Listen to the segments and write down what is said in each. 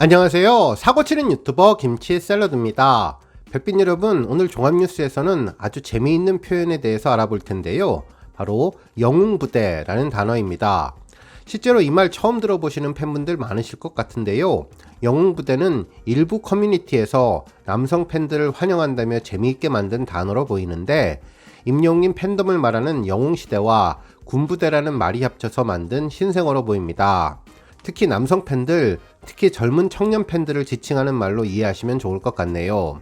안녕하세요. 사고치는 유튜버 김치 샐러드입니다. 별빛 여러분, 오늘 종합뉴스에서는 아주 재미있는 표현에 대해서 알아볼 텐데요. 바로 영웅부대라는 단어입니다. 실제로 이 말 처음 들어보시는 팬분들 많으실 것 같은데요. 영웅부대는 일부 커뮤니티에서 남성 팬들을 환영한다며 재미있게 만든 단어로 보이는데, 임영님 팬덤을 말하는 영웅시대와 군부대라는 말이 합쳐서 만든 신생어로 보입니다. 특히 남성 팬들, 특히 젊은 청년 팬들을 지칭하는 말로 이해하시면 좋을 것 같네요.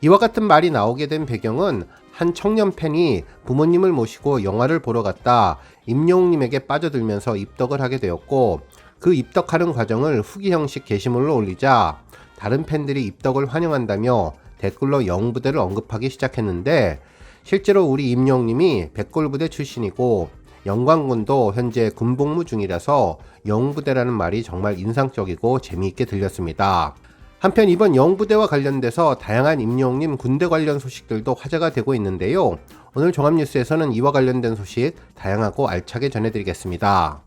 이와 같은 말이 나오게 된 배경은 한 청년 팬이 부모님을 모시고 영화를 보러 갔다 임영웅님에게 빠져들면서 입덕을 하게 되었고 그 입덕하는 과정을 후기 형식 게시물로 올리자 다른 팬들이 입덕을 환영한다며 댓글로 영부대를 언급하기 시작했는데 실제로 우리 임영웅님이 백골부대 출신이고 영광군도 현재 군복무 중이라서 영부대라는 말이 정말 인상적이고 재미있게 들렸습니다. 한편 이번 영부대와 관련돼서 다양한 임영웅님 군대 관련 소식들도 화제가 되고 있는데요. 오늘 종합뉴스에서는 이와 관련된 소식 다양하고 알차게 전해드리겠습니다.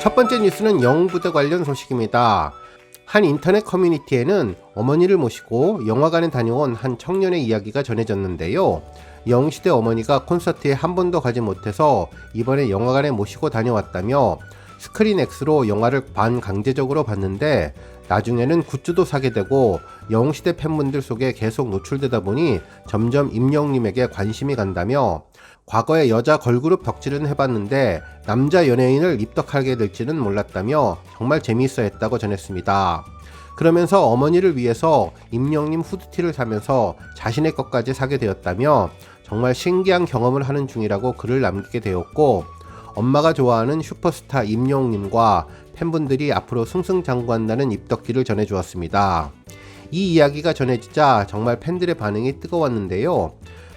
첫 번째 뉴스는 영부대 관련 소식입니다. 한 인터넷 커뮤니티에는 어머니를 모시고 영화관에 다녀온 한 청년의 이야기가 전해졌는데요. 영시대 어머니가 콘서트에 한 번도 가지 못해서 이번에 영화관에 모시고 다녀왔다며 스크린 X로 영화를 반강제적으로 봤는데 나중에는 굿즈도 사게 되고 영시대 팬분들 속에 계속 노출되다 보니 점점 임영님에게 관심이 간다며 과거에 여자 걸그룹 덕질은 해봤는데 남자 연예인을 입덕하게 될지는 몰랐다며 정말 재미있어 했다고 전했습니다. 그러면서 어머니를 위해서 임영님 후드티를 사면서 자신의 것까지 사게 되었다며 정말 신기한 경험을 하는 중이라고 글을 남기게 되었고 엄마가 좋아하는 슈퍼스타 임영웅님과 팬분들이 앞으로 승승장구한다는 입덕기를 전해주었습니다. 이 이야기가 전해지자 정말 팬들의 반응이 뜨거웠는데요.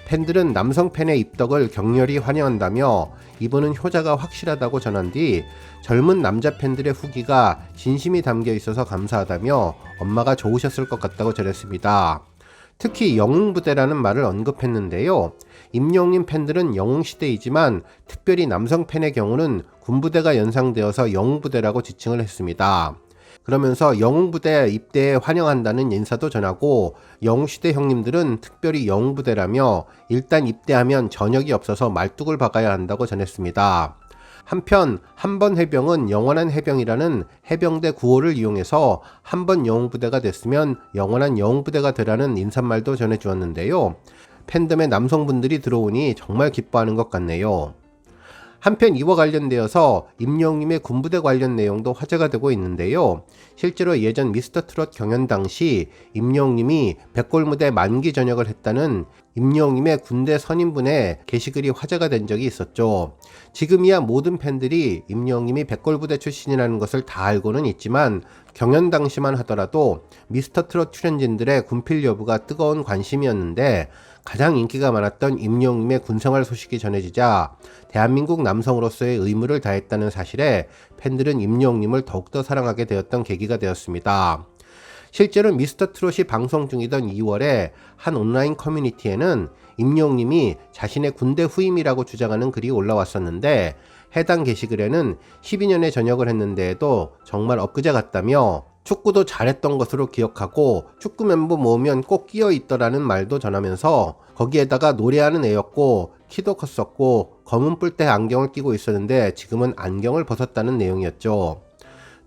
팬들은 남성 팬의 입덕을 격렬히 환영한다며 이분은 효자가 확실하다고 전한 뒤 젊은 남자 팬들의 후기가 진심이 담겨 있어서 감사하다며 엄마가 좋으셨을 것 같다고 전했습니다. 특히 영웅부대라는 말을 언급했는데요. 임영웅님 팬들은 영웅시대이지만 특별히 남성 팬의 경우는 군부대가 연상되어서 영웅부대라고 지칭을 했습니다. 그러면서 영웅부대 입대에 환영한다는 인사도 전하고 영웅시대 형님들은 특별히 영웅부대라며 일단 입대하면 저녁이 없어서 말뚝을 박아야 한다고 전했습니다. 한편 한번 해병은 영원한 해병이라는 해병대 구호를 이용해서 한번 영웅부대가 됐으면 영원한 영웅부대가 되라는 인사말도 전해주었는데요. 팬덤의 남성분들이 들어오니 정말 기뻐하는 것 같네요. 한편 이와 관련되어서 임영님의 군부대 관련 내용도 화제가 되고 있는데요. 실제로 예전 미스터 트롯 경연 당시 임영님이 백골무대 만기 전역을 했다는 임영님의 군대 선임분의 게시글이 화제가 된 적이 있었죠. 지금이야 모든 팬들이 임영님이 백골부대 출신이라는 것을 다 알고는 있지만 경연 당시만 하더라도 미스터 트롯 출연진들의 군필 여부가 뜨거운 관심이었는데 가장 인기가 많았던 임영님의 군생활 소식이 전해지자 대한민국 남성으로서의 의무를 다했다는 사실에 팬들은 임영님을 더욱더 사랑하게 되었던 계기가 되었습니다. 실제로 미스터 트롯이 방송 중이던 2월에 한 온라인 커뮤니티에는 임영님이 자신의 군대 후임이라고 주장하는 글이 올라왔었는데 해당 게시글에는 12년에 전역을 했는데에도 정말 엊그제 같다며 축구도 잘했던 것으로 기억하고 축구 멤버 모으면 꼭 끼어 있더라는 말도 전하면서 거기에다가 노래하는 애였고 키도 컸었고 검은 뿔테 안경을 끼고 있었는데 지금은 안경을 벗었다는 내용이었죠.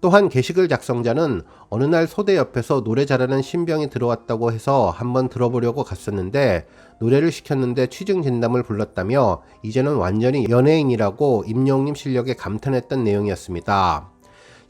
또한 게시글 작성자는 어느 날 소대 옆에서 노래 잘하는 신병이 들어왔다고 해서 한번 들어보려고 갔었는데 노래를 시켰는데 취중 진담을 불렀다며 이제는 완전히 연예인이라고 임영님 실력에 감탄했던 내용이었습니다.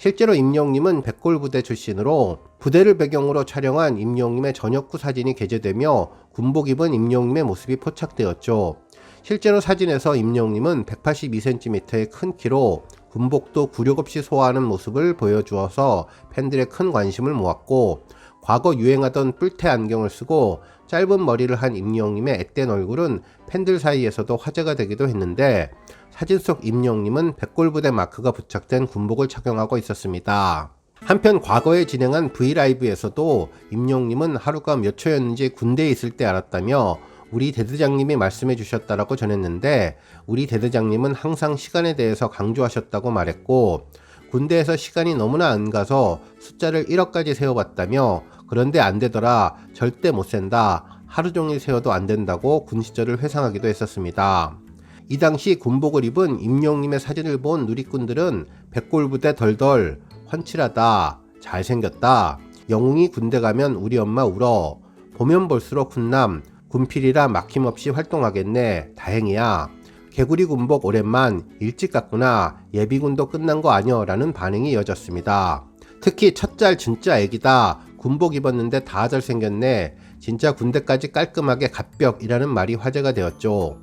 실제로 임영님은 백골부대 출신으로 부대를 배경으로 촬영한 임영님의 전역구 사진이 게재되며 군복 입은 임영님의 모습이 포착되었죠. 실제로 사진에서 임영님은 182cm의 큰 키로 군복도 굴욕 없이 소화하는 모습을 보여주어서 팬들의 큰 관심을 모았고 과거 유행하던 뿔테 안경을 쓰고 짧은 머리를 한 임영님의 앳된 얼굴은 팬들 사이에서도 화제가 되기도 했는데 사진 속 임영님은 백골부대 마크가 부착된 군복을 착용하고 있었습니다. 한편 과거에 진행한 브이라이브에서도 임영님은 하루가 몇 초였는지 군대에 있을 때 알았다며 우리 대대장님이 말씀해 주셨다라고 전했는데 우리 대대장님은 항상 시간에 대해서 강조하셨다고 말했고 군대에서 시간이 너무나 안 가서 숫자를 1억까지 세워봤다며 그런데 안 되더라 절대 못 센다 하루 종일 세워도 안 된다고 군 시절을 회상하기도 했었습니다. 이 당시 군복을 입은 임용님의 사진을 본 누리꾼들은 백골부대 덜덜 훤칠하다 잘생겼다. 영웅이 군대 가면 우리 엄마 울어. 보면 볼수록 훈남. 군필이라 막힘없이 활동하겠네. 다행이야. 개구리 군복 오랜만 일찍 갔구나. 예비군도 끝난 거 아니여 라는 반응이 이어졌습니다. 특히 첫 짤 진짜 애기다. 군복 입었는데 다 잘생겼네. 진짜 군대까지 깔끔하게 갓벽이라는 말이 화제가 되었죠.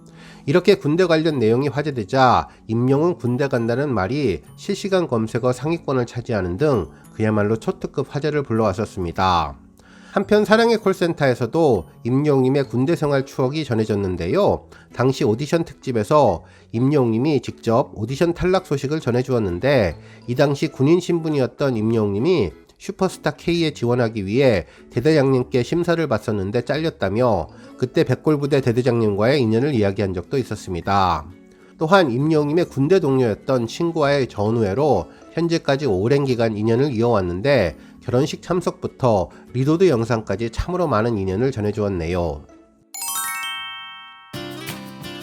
이렇게 군대 관련 내용이 화제되자 임용은 군대 간다는 말이 실시간 검색어 상위권을 차지하는 등 그야말로 초특급 화제를 불러왔었습니다. 한편 사랑의 콜센터에서도 임용님의 군대 생활 추억이 전해졌는데요. 당시 오디션 특집에서 임용님이 직접 오디션 탈락 소식을 전해주었는데 이 당시 군인 신분이었던 임용님이 슈퍼스타 K에 지원하기 위해 대대장님께 심사를 받았는데 잘렸다며 그때 백골부대 대대장님과의 인연을 이야기한 적도 있었습니다. 또한 임영님의 군대 동료였던 친구와의 전우회로 현재까지 오랜 기간 인연을 이어왔는데 결혼식 참석부터 리도드 영상까지 참으로 많은 인연을 전해주었네요.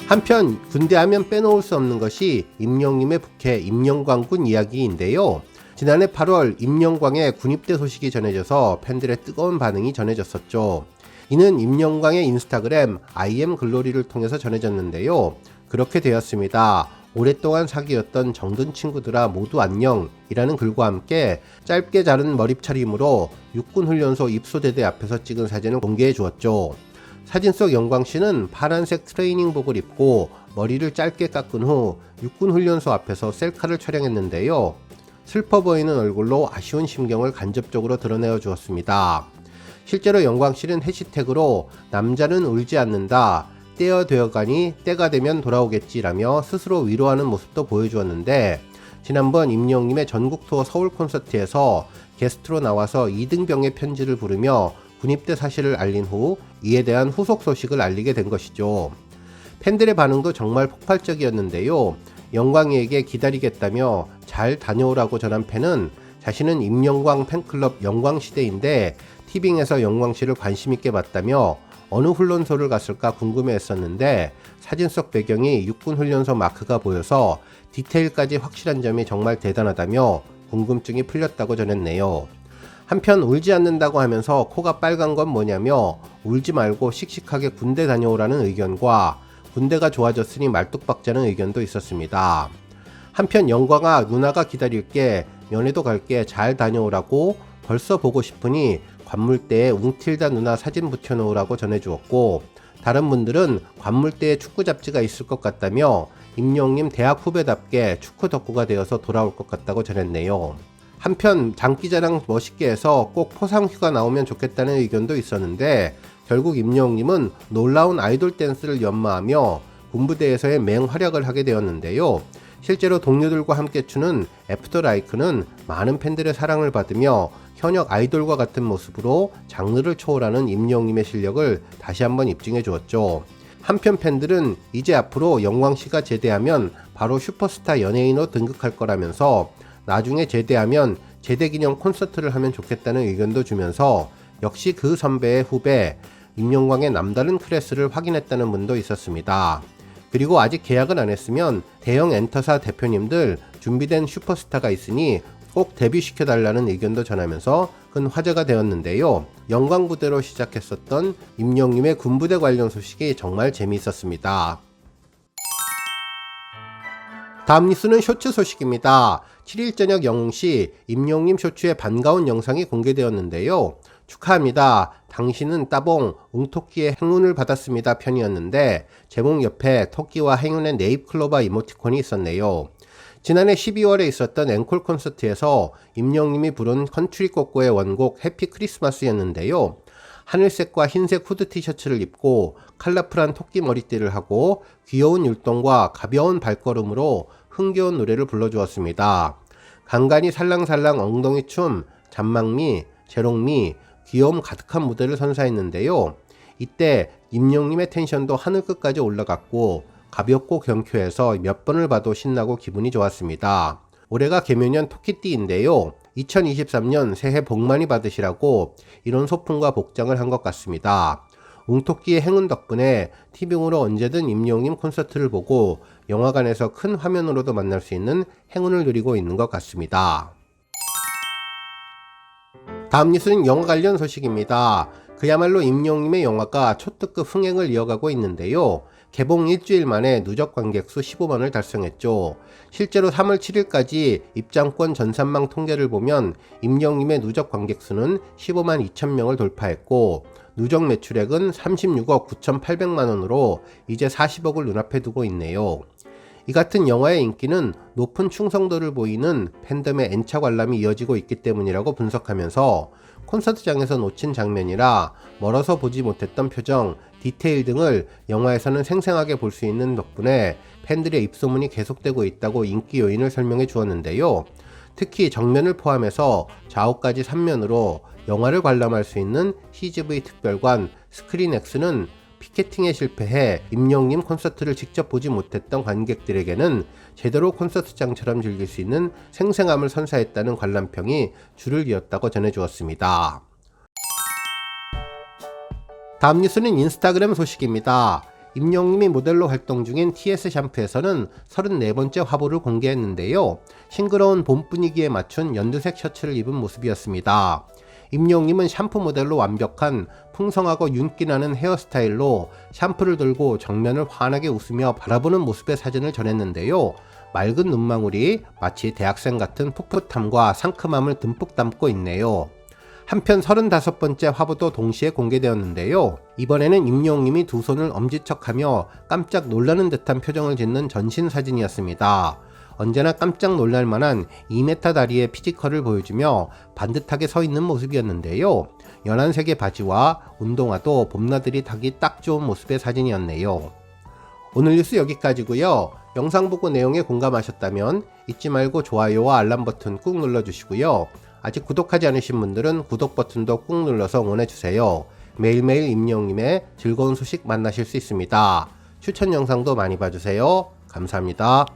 한편 군대하면 빼놓을 수 없는 것이 임영님의 부캐 임영광군 이야기인데요. 지난해 8월 임영광의 군입대 소식이 전해져서 팬들의 뜨거운 반응이 전해졌었죠. 이는 임영광의 인스타그램 IM 글로리를 통해서 전해졌는데요. 그렇게 되었습니다. 오랫동안 사귀었던 정든 친구들아 모두 안녕 이라는 글과 함께 짧게 자른 머리 차림으로 육군훈련소 입소대대 앞에서 찍은 사진을 공개해 주었죠. 사진 속 영광 씨는 파란색 트레이닝복을 입고 머리를 짧게 깎은 후 육군훈련소 앞에서 셀카를 촬영했는데요. 슬퍼 보이는 얼굴로 아쉬운 심경을 간접적으로 드러내어 주었습니다. 실제로 영광 씨는 해시태그로 남자는 울지 않는다. 때어 되어가니 때가 되면 돌아오겠지라며 스스로 위로하는 모습도 보여주었는데 지난번 임영님의 전국 투어 서울 콘서트에서 게스트로 나와서 이등병의 편지를 부르며 군입대 사실을 알린 후 이에 대한 후속 소식을 알리게 된 것이죠. 팬들의 반응도 정말 폭발적이었는데요. 영광이에게 기다리겠다며 잘 다녀오라고 전한 팬은 자신은 임영광 팬클럽 영광시대인데 티빙에서 영광씨를 관심있게 봤다며 어느 훈련소를 갔을까 궁금해 했었는데 사진 속 배경이 육군훈련소 마크가 보여서 디테일까지 확실한 점이 정말 대단하다며 궁금증이 풀렸다고 전했네요. 한편 울지 않는다고 하면서 코가 빨간 건 뭐냐며 울지 말고 씩씩하게 군대 다녀오라는 의견과 군대가 좋아졌으니 말뚝박자는 의견도 있었습니다. 한편 영광아 누나가 기다릴게 면회도 갈게 잘 다녀오라고 벌써 보고 싶으니 관물대에 웅틸다 누나 사진 붙여놓으라고 전해주었고 다른 분들은 관물대에 축구 잡지가 있을 것 같다며 임영님 대학 후배답게 축구 덕후가 되어서 돌아올 것 같다고 전했네요. 한편 장기자랑 멋있게 해서 꼭 포상휴가 나오면 좋겠다는 의견도 있었는데 결국 임영님은 놀라운 아이돌 댄스를 연마하며 군부대에서의 맹활약을 하게 되었는데요. 실제로 동료들과 함께 추는 애프터라이크는 많은 팬들의 사랑을 받으며 현역 아이돌과 같은 모습으로 장르를 초월하는 임영님의 실력을 다시 한번 입증해 주었죠. 한편 팬들은 이제 앞으로 영광 씨가 제대하면 바로 슈퍼스타 연예인으로 등극할 거라면서 나중에 제대하면 제대 기념 콘서트를 하면 좋겠다는 의견도 주면서 역시 그 선배의 후배 임영광의 남다른 클래스를 확인했다는 분도 있었습니다. 그리고 아직 계약을 안 했으면 대형 엔터사 대표님들 준비된 슈퍼스타가 있으니 꼭 데뷔시켜달라는 의견도 전하면서 큰 화제가 되었는데요. 영광부대로 시작했었던 임영님의 군부대 관련 소식이 정말 재미있었습니다. 다음 뉴스는 쇼츠 소식입니다. 7일 저녁 영웅시 임용님 쇼츠의 반가운 영상이 공개되었는데요. 축하합니다. 당신은 따봉 웅토끼의 행운을 받았습니다 편이었는데 제목 옆에 토끼와 행운의 네잎클로바 이모티콘이 있었네요. 지난해 12월에 있었던 앵콜 콘서트에서 임영님이 부른 컨트리 꼬꼬의 원곡 해피 크리스마스였는데요. 하늘색과 흰색 후드 티셔츠를 입고 컬러풀한 토끼 머리띠를 하고 귀여운 율동과 가벼운 발걸음으로 흥겨운 노래를 불러주었습니다. 간간히 살랑살랑 엉덩이 춤, 잔망미, 재롱미, 귀여움 가득한 무대를 선사했는데요. 이때 임영님의 텐션도 하늘 끝까지 올라갔고 가볍고 경쾌해서 몇 번을 봐도 신나고 기분이 좋았습니다. 올해가 개묘년 토끼띠인데요. 2023년 새해 복 많이 받으시라고 이런 소품과 복장을 한 것 같습니다. 웅토끼의 행운 덕분에 티빙으로 언제든 임영님 콘서트를 보고 영화관에서 큰 화면으로도 만날 수 있는 행운을 누리고 있는 것 같습니다. 다음 뉴스는 영화 관련 소식입니다. 그야말로 임영님의 영화가 초특급 흥행을 이어가고 있는데요. 개봉 일주일 만에 누적 관객 수 15만을 달성했죠. 실제로 3월 7일까지 입장권 전산망 통계를 보면 임영님의 누적 관객 수는 15만 2천 명을 돌파했고 누적 매출액은 36억 9,800만 원으로 이제 40억을 눈앞에 두고 있네요. 이 같은 영화의 인기는 높은 충성도를 보이는 팬덤의 N차 관람이 이어지고 있기 때문이라고 분석하면서 콘서트장에서 놓친 장면이라 멀어서 보지 못했던 표정, 디테일 등을 영화에서는 생생하게 볼 수 있는 덕분에 팬들의 입소문이 계속되고 있다고 인기 요인을 설명해 주었는데요. 특히 정면을 포함해서 좌우까지 3면으로 영화를 관람할 수 있는 CGV 특별관 스크린X는 피케팅에 실패해 임영님 콘서트를 직접 보지 못했던 관객들에게는 제대로 콘서트장처럼 즐길 수 있는 생생함을 선사했다는 관람평이 줄을 이었다고 전해주었습니다. 다음 뉴스는 인스타그램 소식입니다. 임영님이 모델로 활동 중인 TS 샴푸에서는 34번째 화보를 공개했는데요. 싱그러운 봄 분위기에 맞춘 연두색 셔츠를 입은 모습이었습니다. 임영님은 샴푸 모델로 완벽한 풍성하고 윤기나는 헤어스타일로 샴푸를 들고 정면을 환하게 웃으며 바라보는 모습의 사진을 전했는데요. 맑은 눈망울이 마치 대학생 같은 풋풋함과 상큼함을 듬뿍 담고 있네요. 한편 35번째 화보도 동시에 공개되었는데요. 이번에는 임영님이 두 손을 엄지척하며 깜짝 놀라는 듯한 표정을 짓는 전신 사진이었습니다. 언제나 깜짝 놀랄 만한 2m 다리의 피지컬을 보여주며 반듯하게 서 있는 모습이었는데요. 연한색의 바지와 운동화도 봄나들이 타기 딱 좋은 모습의 사진이었네요. 오늘 뉴스 여기까지고요. 영상 보고 내용에 공감하셨다면 잊지 말고 좋아요와 알람 버튼 꾹 눌러주시고요. 아직 구독하지 않으신 분들은 구독 버튼도 꾹 눌러서 응원해주세요. 매일매일 임영님의 즐거운 소식 만나실 수 있습니다. 추천 영상도 많이 봐주세요. 감사합니다.